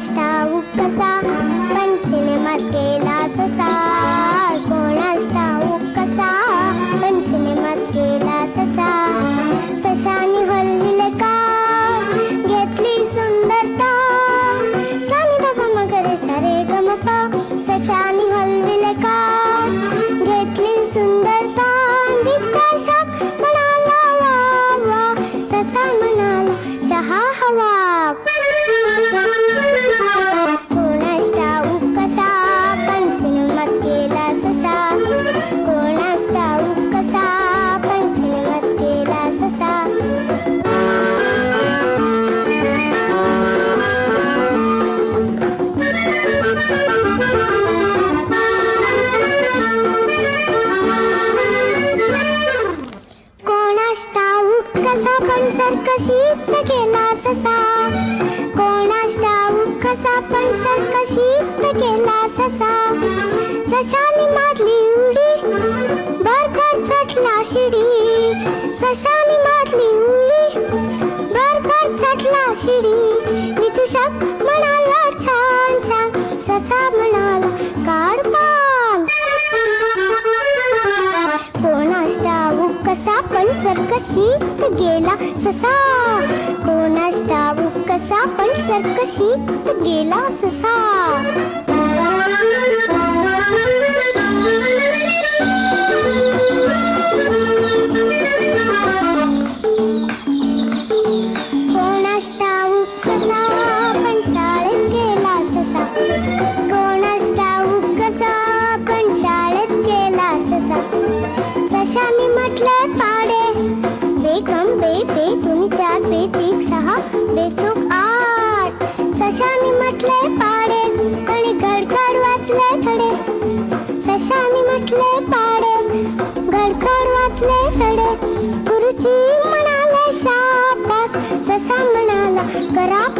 कोणाष्टाऊक कसा पण सिनेमात गेला ससा कोणाष्टाऊक कसा पण सिनेमात गेला ससा सशाने हलविले का? घेतली सुंदरता. सानी बाबा मगरे सारे गमपा. सशाने हलविले का? घेतली सुंदरता. दिग्दर्शक म्हणाला वा वा. ससा म्हणाला चहा हवा. कसा पण सरकशीत केला ससा कोणाष्टाऊक कसा पण सरकशीत केला ससा सशाने मारली उडी बरबर चटला शिडी. सशाने मारली उडी बरबर चटला शिडी. विदूषक म्हणाला छान छान. ससा म्हणाला सर्क शीत गेला ससा. कोणाष्टाऊक कसा पण सरकशीत गेला ससा. सशाने पाडे गडगड वाचले तडे. गुरुजी म्हणाले शाबास. ससा म्हणाला करा